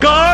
Go.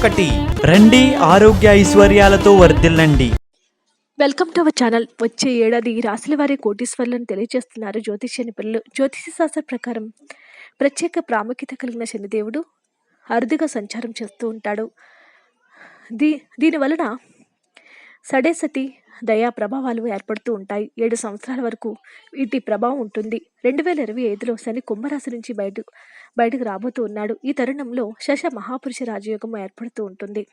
ఒకటి. రండి ఆరోగ్య ఐశ్వర్యాలతో వర్ధిల్లండి. Welcome to our channel. వచ్చే ఏడాది రాశుల వారి కోటీశ్వర్లను తెలియజేస్తున్నారు జ్యోతిష్య నిపుణులు జ్యోతిష శాస్త్ర ప్రకారం ప్రత్యేక ప్రాముఖ్యత కలిగిన శనిదేవుడు అరుదుగా సంచారం చేస్తూ ఉంటాడు. దీ దీని వలన సడేసతి దయా ప్రభావాలు ఏర్పడుతూ ఉంటాయి. ఏడు సంవత్సరాల వరకు వీటి ప్రభావం ఉంటుంది. రెండు వేల ఇరవై ఐదులో శని కుంభరాశి నుంచి బయట బయటకు రాబోతూ ఉన్నాడు. ఈ తరుణంలో శశ మహాపురుష రాజయోగం ఏర్పడుతూ ఉంటుంది.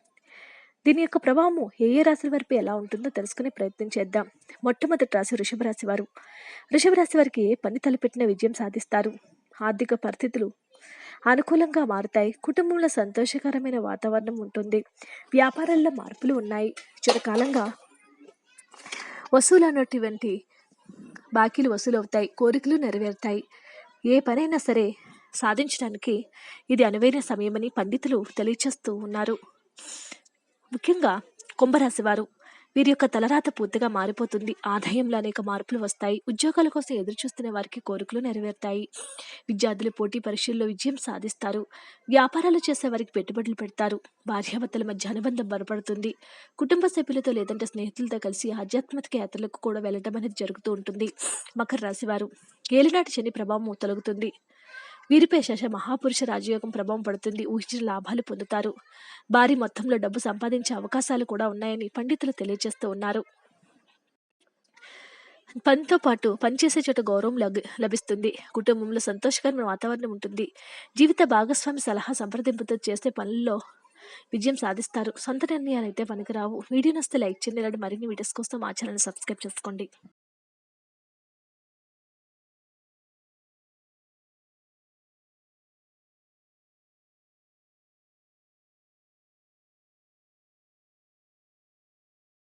దీని యొక్క ప్రభావము ఏ ఏ రాశుల వరకు ఎలా ఉంటుందో తెలుసుకునే ప్రయత్నం చేద్దాం. మొట్టమొదటి రాశి వృషభ రాశి వారు. వృషభ రాశి వారికి ఏ పని తలపెట్టిన విజయం సాధిస్తారు. ఆర్థిక పరిస్థితులు అనుకూలంగా మారుతాయి. కుటుంబంలో సంతోషకరమైన వాతావరణం ఉంటుంది. వ్యాపారాల్లో మార్పులు ఉన్నాయి. చిరకాలంగా వసూలు అన్నటువంటి బాకీలు వసూలవుతాయి కోరికలు నెరవేరుతాయి. ఏ పనైనా సరే సాధించడానికి ఇది అనువైన సమయమని పండితులు తెలియచేస్తూ ఉన్నారు. ముఖ్యంగా కుంభరాశి వారు. వీరి యొక్క తలరాత పూర్తిగా మారిపోతుంది. ఆదాయంలో అనేక మార్పులు వస్తాయి. ఉద్యోగాల కోసం ఎదురు చూస్తున్న వారికి కోరికలు నెరవేరుతాయి. విద్యార్థులు పోటీ పరీక్షల్లో విజయం సాధిస్తారు. వ్యాపారాలు చేసే వారికి పెట్టుబడులు పెడతారు. భార్యాభర్తల మధ్య అనుబంధం బలపడుతుంది. కుటుంబ సభ్యులతో లేదంటే స్నేహితులతో కలిసి ఆధ్యాత్మిక యాత్రలకు కూడా వెళ్ళడం అనేది జరుగుతూ ఉంటుంది. మకర రాశివారు ఏలినాటి శని ప్రభావం తొలగుతుంది. వీరిపై శశ మహాపురుష రాజయోగం ప్రభావం పడుతుంది. ఊహించిన లాభాలు పొందుతారు. భారీ మొత్తంలో డబ్బు సంపాదించే అవకాశాలు కూడా ఉన్నాయని పండితులు తెలియజేస్తూ ఉన్నారు. పనితో పాటు పనిచేసే చోట గౌరవం లభిస్తుంది. కుటుంబంలో సంతోషకరమైన వాతావరణం ఉంటుంది. జీవిత భాగస్వామి సలహా సంప్రదింపుతో చేసే పనుల్లో విజయం సాధిస్తారు. సొంత నిర్ణయాలు అయితే పనికిరావు. వీడియో నస్తే లైక్ చేయండి. ఇలాంటి మరిన్ని వీడియోస్ కోసం మా ఛానల్ సబ్స్క్రైబ్ చేసుకోండి.